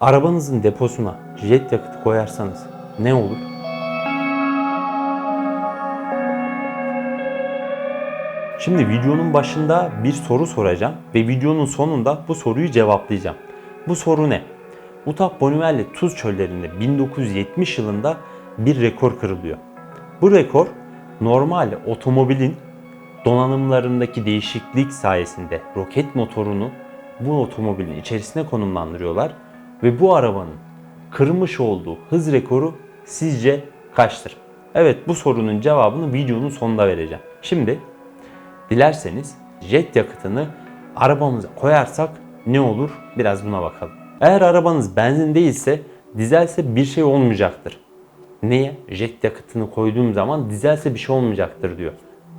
Arabanızın deposuna jet yakıtı koyarsanız ne olur? Şimdi videonun başında bir soru soracağım ve videonun sonunda bu soruyu cevaplayacağım. Bu soru ne? Utah Bonneville Tuz Çöllerinde 1970 yılında bir rekor kırılıyor. Bu rekor normal otomobilin donanımlarındaki değişiklik sayesinde roket motorunu bu otomobilin içerisine konumlandırıyorlar ve bu arabanın kırmış olduğu hız rekoru sizce kaçtır? Evet bu sorunun cevabını videonun sonunda vereceğim. Şimdi dilerseniz jet yakıtını arabamıza koyarsak ne olur? Biraz buna bakalım. Eğer arabanız benzin değilse dizelse bir şey olmayacaktır. Niye? Jet yakıtını koyduğum zaman dizelse bir şey olmayacaktır diyor.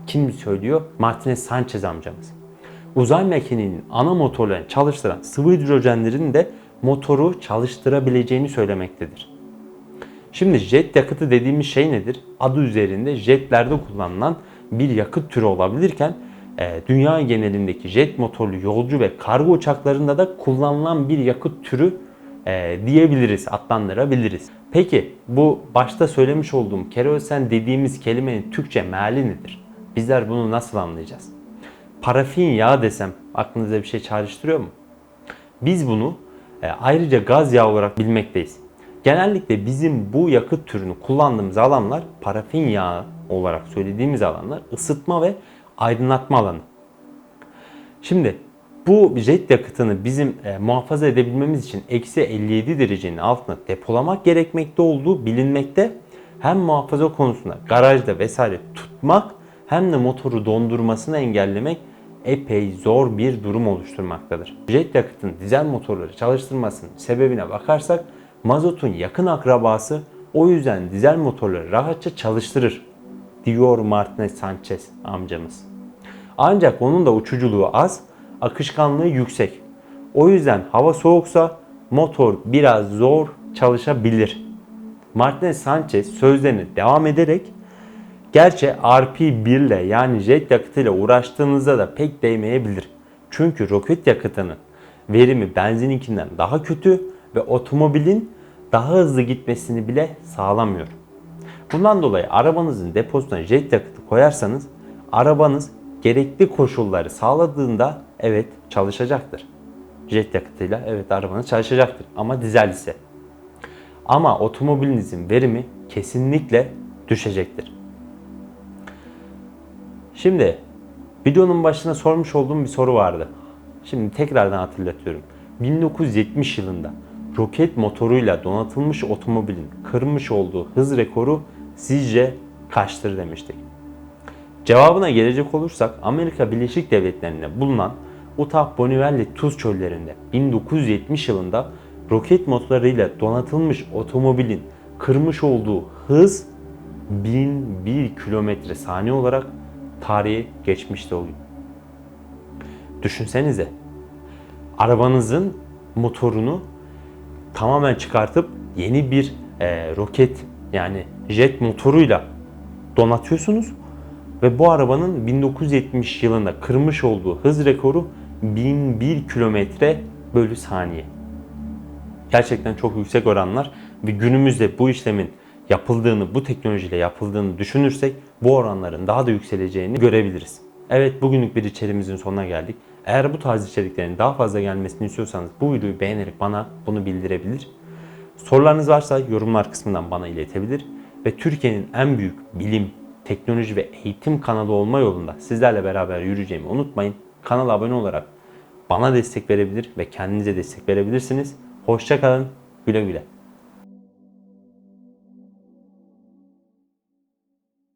Kim söylüyor? Martinez Sanchez amcamız. Uzay mekiğinin ana motorlarını çalıştıran sıvı hidrojenlerin de motoru çalıştırabileceğini söylemektedir. Şimdi jet yakıtı dediğimiz şey nedir? Adı üzerinde jetlerde kullanılan bir yakıt türü olabilirken e, dünya genelindeki jet motorlu yolcu ve kargo uçaklarında da kullanılan bir yakıt türü e, diyebiliriz, adlandırabiliriz. Peki bu başta söylemiş olduğum kerosen dediğimiz kelimenin Türkçe meali nedir? Bizler bunu nasıl anlayacağız? Parafin yağı desem aklınıza bir şey çağrıştırıyor mu? Biz bunu ayrıca gaz yağı olarak bilmekteyiz. Genellikle bizim bu yakıt türünü kullandığımız alanlar parafin yağı olarak söylediğimiz alanlar ısıtma ve aydınlatma alanı. Şimdi bu jet yakıtını bizim e, muhafaza edebilmemiz için eksi 57 derecenin altında depolamak gerekmekte olduğu bilinmekte. Hem muhafaza konusunda garajda vesaire tutmak hem de motoru dondurmasını engellemek epey zor bir durum oluşturmaktadır. Jet yakıtın dizel motorları çalıştırmasının sebebine bakarsak mazotun yakın akrabası o yüzden dizel motorları rahatça çalıştırır diyor Martinez Sanchez amcamız. Ancak onun da uçuculuğu az, akışkanlığı yüksek. O yüzden hava soğuksa motor biraz zor çalışabilir. Martinez Sanchez sözlerine devam ederek Gerçi RP1 ile yani jet yakıtıyla uğraştığınızda da pek değmeyebilir. Çünkü roket yakıtının verimi benzininkinden daha kötü ve otomobilin daha hızlı gitmesini bile sağlamıyor. Bundan dolayı arabanızın deposuna jet yakıtı koyarsanız arabanız gerekli koşulları sağladığında evet çalışacaktır. Jet yakıtıyla evet arabanız çalışacaktır ama dizel ise. Ama otomobilinizin verimi kesinlikle düşecektir. Şimdi videonun başına sormuş olduğum bir soru vardı. Şimdi tekrardan hatırlatıyorum. 1970 yılında roket motoruyla donatılmış otomobilin kırmış olduğu hız rekoru sizce kaçtır demiştik. Cevabına gelecek olursak Amerika Birleşik Devletleri'nde bulunan Utah Bonneville Tuz Çöllerinde 1970 yılında roket motorlarıyla donatılmış otomobilin kırmış olduğu hız 1001 kilometre saniye olarak tarihe geçmişte oluyor. Düşünsenize. Arabanızın motorunu tamamen çıkartıp yeni bir e, roket yani jet motoruyla donatıyorsunuz ve bu arabanın 1970 yılında kırmış olduğu hız rekoru 1001 kilometre bölü saniye. Gerçekten çok yüksek oranlar ve günümüzde bu işlemin yapıldığını, bu teknolojiyle yapıldığını düşünürsek bu oranların daha da yükseleceğini görebiliriz. Evet bugünlük bir içeriğimizin sonuna geldik. Eğer bu tarz içeriklerin daha fazla gelmesini istiyorsanız bu videoyu beğenerek bana bunu bildirebilir. Sorularınız varsa yorumlar kısmından bana iletebilir. Ve Türkiye'nin en büyük bilim, teknoloji ve eğitim kanalı olma yolunda sizlerle beraber yürüyeceğimi unutmayın. Kanala abone olarak bana destek verebilir ve kendinize destek verebilirsiniz. Hoşçakalın, güle güle.